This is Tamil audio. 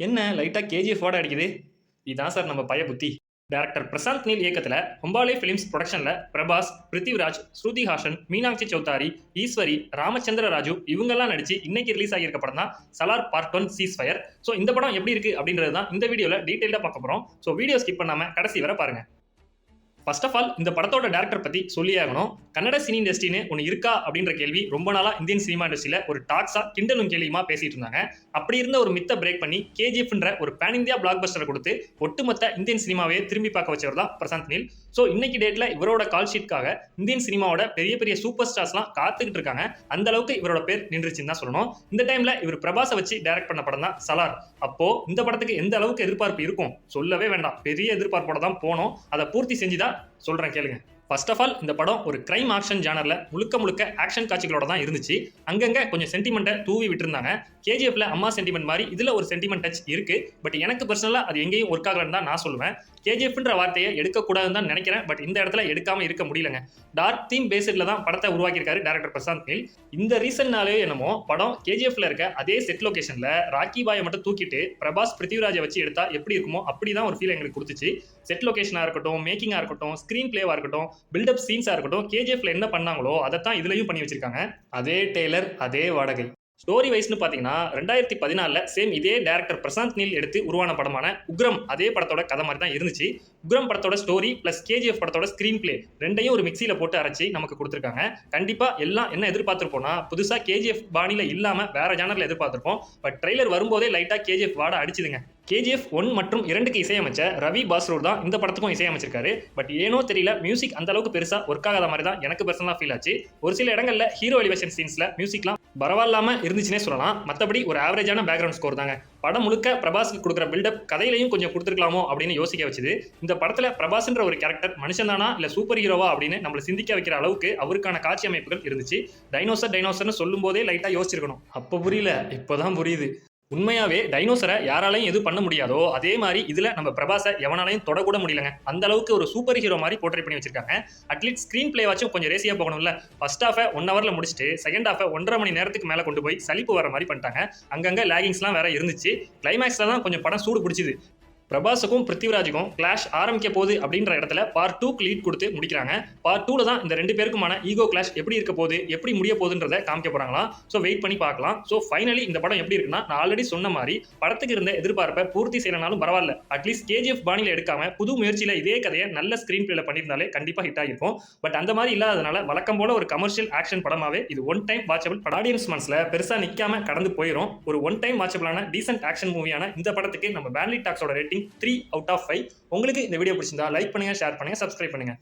என்ன லைட்டாக கேஜிஎஃப் வாட அடிக்குது? இதுதான் சார் நம்ம பய புத்தி. டேரக்டர் பிரசாந்த் நீல் இயக்கத்தில் ஹொம்பாலே ஃபிலிம்ஸ் ப்ரொடக்ஷனில் பிரபாஸ் பிருத்திவிராஜ் ஸ்ருதி ஹாசன் மீனாட்சி சௌதாரி ஈஸ்வரி ராமச்சந்திர ராஜு இவங்கெல்லாம் நடிச்சு இன்னைக்கு ரிலீஸ் ஆகியிருக்க படம் தான் Salaar part one ceasefire so இந்த படம் எப்படி இருக்குது அப்படின்றது தான் இந்த வீடியோவில் டீட்டெயிலாக பார்க்க போகிறோம் ஸோ வீடியோ ஸ்கிப் பண்ணாமல் கடைசி வரை பாருங்க. ஃபர்ஸ்ட் ஆஃப் ஆல் இந்த படத்தோட டேரக்டர் பற்றி சொல்லி ஆகணும். கன்னட சினி இண்டஸ்ட்ரின்னு ஒன்று இருக்கா அப்படின்ற கேள்வி ரொம்ப நாளாக இந்தியன் சினிமா இண்டஸ்ட்ரியில் ஒரு டாக்ஸாக கிண்டலும் கேள்வியுமா பேசிட்டு இருந்தாங்க. அப்படி இருந்த ஒரு மித்த பிரேக் பண்ணி கேஜிஎஃப்ன்ற ஒரு பேன் இந்தியா பிளாக் பஸ்டரை கொடுத்து ஒட்டுமொத்த இந்தியன் சினிமாவே திரும்பி பார்க்க வச்சவர் தான் பிரசாந்த் நீல். ஸோ இன்னைக்கு டேட்ல இவரோட கால் ஷீட்காக இந்தியன் சினிமாவோட பெரிய பெரிய சூப்பர் ஸ்டார்ஸ்லாம் காத்துக்கிட்டு இருக்காங்க. அந்த அளவுக்கு இவரோட பேர் நின்றுச்சுன்னு தான் சொல்லணும். இந்த டைம்ல இவர் பிரபாஸை வச்சு டைரக்ட் பண்ண படம் தான் சலார். அப்போ இந்த படத்துக்கு எந்த அளவுக்கு எதிர்பார்ப்பு இருக்கும்? சொல்லவே வேண்டாம். பெரிய எதிர்பார்ப்போட தான் போனோம். அதை பூர்த்தி செஞ்சுதான் சொல்றேன் கேளுங்க. ஃபர்ஸ்ட் ஆஃப் ஆல் இந்த படம் ஒரு கிரைம் ஆக்ஷன் ஜானரில் முழுக்க முழுக்க ஆக்ஷன் காட்சிகளோட தான் இருந்துச்சு. அங்கங்கே கொஞ்சம் சென்டிமெண்ட்டை தூவி விட்டுருந்தாங்க. கேஜிஎஃப்ல அம்மா சென்டிமெண்ட் மாதிரி இதில் ஒரு சென்டிமெண்ட் டச் இருக்கு. பட் எனக்கு பர்சனலாக அது எங்கேயும் ஒர்க் ஆகலன்னு தான் நான் சொல்லுவேன். கேஜிஎஃப்ன்ற வார்த்தையை எடுக்கக்கூடாதுன்னு தான் நினைக்கிறேன். பட் இந்த இடத்துல எடுக்காமல் இருக்க முடியலங்க. டார்க் தீம் பேஸ்டில் தான் படத்தை உருவாக்கியிருக்காரு டேரக்டர் பிரசாந்த் நீல் இந்த ரீசன்னாலே என்னமோ படம் கேஜிஎஃப்ல இருக்க அதே செட் லொக்கேஷனில் ராக்கி பாயை மட்டும் தூக்கிட்டு பிரபாஸ் பிருத்திவிராஜை வச்சு எடுத்தா எப்படி இருக்குமோ அப்படி தான் ஒரு ஃபீல் எங்களுக்கு கொடுத்துச்சு. செட் லொகேஷனாக இருக்கட்டும் மேக்கிங்காக இருக்கட்டும் ஸ்க்ரீன் பிளேவாக இருக்கட்டும் பில்டப் சீன்ஸாக இருக்கட்டும் கேஜிஎஃப்ல என்ன பண்ணாங்களோ அதை தான் இதுலையும் பண்ணி வச்சிருக்காங்க. அதே டெய்லர் அதே வாடகை. ஸ்டோரி வைஸ்னு பார்த்தீங்கன்னா ரெண்டாயிரத்தி பதினாலில் சேம் இதே டேரக்டர் பிரசாந்த் நீல் எடுத்து உருவான படமான உக்ரம் அதே படத்தோட கதை மாதிரி தான் இருந்துச்சு. உக்ரம் படத்தோட ஸ்டோரி ப்ளஸ் கேஜிஎஃப் படத்தோட ஸ்க்ரீன் பிளே ரெண்டையும் ஒரு மிக்சியில் போட்டு அரைச்சி நமக்கு கொடுத்துருக்காங்க. கண்டிப்பாக எல்லாம் என்ன எதிர்பார்த்துருப்போம்னா புதுசாக கேஜிஎஃப் பாணியில் இல்லாமல் வேற ஜானரில் எதிர்பார்த்துருப்போம். பட் ட்ரெய்லர் வரும்போதே லைட்டாக கேஜிஎஃப் வாட அடிச்சுதுங்க. கேஜிஎஃப் ஒன் மற்றும் இரண்டுக்கு இசையமைச்ச ரவி பாஸ்ரூர் தான் இந்த படத்துக்கும் இசையமைச்சிருக்காரு. பட் ஏனோ தெரியல மியூசிக் அந்த அளவுக்கு பெருசா ஒர்க் ஆகாத மாதிரி தான் எனக்கு பர்சனலாக ஃபீல் ஆச்சு. ஒரு சில இடங்கள்ல ஹீரோ எலிவேஷன் சீன்ஸ்ல மியூசிக்லாம் பரவாயில்லாம இருந்துச்சுன்னே சொல்லலாம். மற்றபடி ஒரு ஆவரேஜான பேக்ரவுண்ட் ஸ்கோர் தாங்க. படம் முழுக்க பிரபாஸ்க்கு கொடுக்குற பில்டப் கதையிலையும் கொஞ்சம் கொடுத்துருக்கலாமோ அப்படின்னு யோசிக்க வச்சுது. இந்த படத்துல பிரபாஸ்ன்ற ஒரு கேரக்டர் மனுஷன் தானா இல்ல சூப்பர் ஹீரோவா அப்படின்னு நம்மளை சிந்திக்க வைக்கிற அளவுக்கு அவருக்கான காட்சி அமைப்புகள் இருந்துச்சு. டைனோசர் டைனோசர்னு சொல்லும் போதே லைட்டா யோசிச்சிருக்கணும். அப்போ புரியல இப்போதான் புரியுது. உண்மையாவே டைனோசரை யாராலையும் எது பண்ண முடியாதோ அதே மாதிரி இதுல நம்ம பிரபாசை எவனாலையும் தொடக்கூட முடியலங்க. அந்த அளவுக்கு ஒரு சூப்பர் ஹீரோ மாதிரி போர்ட்ரேட் பண்ணி வச்சிருக்காங்க. அட்லீஸ்ட் ஸ்க்ரீன் பிளேவாச்சும் கொஞ்சம் ரேசியா போகணும்ல. ஃபர்ஸ்ட் ஹாஃபை ஒன் ஹவர்ல முடிச்சுட்டு செகண்ட் ஹாஃபை ஒன்றரை மணி நேரத்துக்கு மேல கொண்டு போய் சலிப்பு வர மாதிரி பண்ணிட்டாங்க. அங்கங்க லேகிங்ஸ்லாம் வேற இருந்துச்சு. கிளைமேக்ஸ்ல தான் கொஞ்சம் படம் சூடு பிடிச்சிது. பிரபாஸுக்கும் பிருத்திவிராஜுக்கும் கிளாஷ் ஆரம்பிக்க போகுது அப்படின்ற இடத்துல பார்ட் டூக்கு லீட் கொடுத்து முடிக்கிறாங்க. பார்ட் டூவில் தான் இந்த ரெண்டு பேருக்குமான ஈகோ கிளாஷ் எப்படி இருக்க போகுது எப்படி முடிய போகுதுன்றத காமிக்க போகிறாங்களா ஸோ வெயிட் பண்ணி பார்க்கலாம். ஸோ ஃபைனலி இந்த படம் எப்படி இருக்குன்னா நான் ஆல்ரெடி சொன்ன மாதிரி படத்துக்கு இருந்த எதிர்பார்ப்பை பூர்த்தி செய்யலனாலும் பரவாயில்ல. அட்லீஸ்ட் கேஜிஎஃப் பாணியில் எடுக்காம புது முயற்சியில் இதே கதையை நல்ல ஸ்க்ரீன் பிளேல பண்ணியிருந்தாலே கண்டிப்பாக ஹிட் ஆகிருக்கும் பட் அந்த மாதிரி இல்லாததுனால வழக்கம் போல ஒரு கமர்ஷியல் ஆக்ஷன் படமாவே இது ஒன் டைம் வாட்சபிள் ஆடியன்ஸ் மனசில் பெருசாக நிற்காம கடந்து போயிடும் ஒரு ஒன் டைம் வாட்சபிளான டீசென்ட் ஆக்ஷன் மூவியான இந்த படத்துக்கு நம்ம பேன்லி டாக்ஸோட rating three out of five உங்களுக்கு இந்த வீடியோ பிடிச்சிருந்தா லைக் பண்ணுங்கள் ஷேர் பண்ணுங்கள் சப்ஸ்கிரைப் பண்ணுங்க.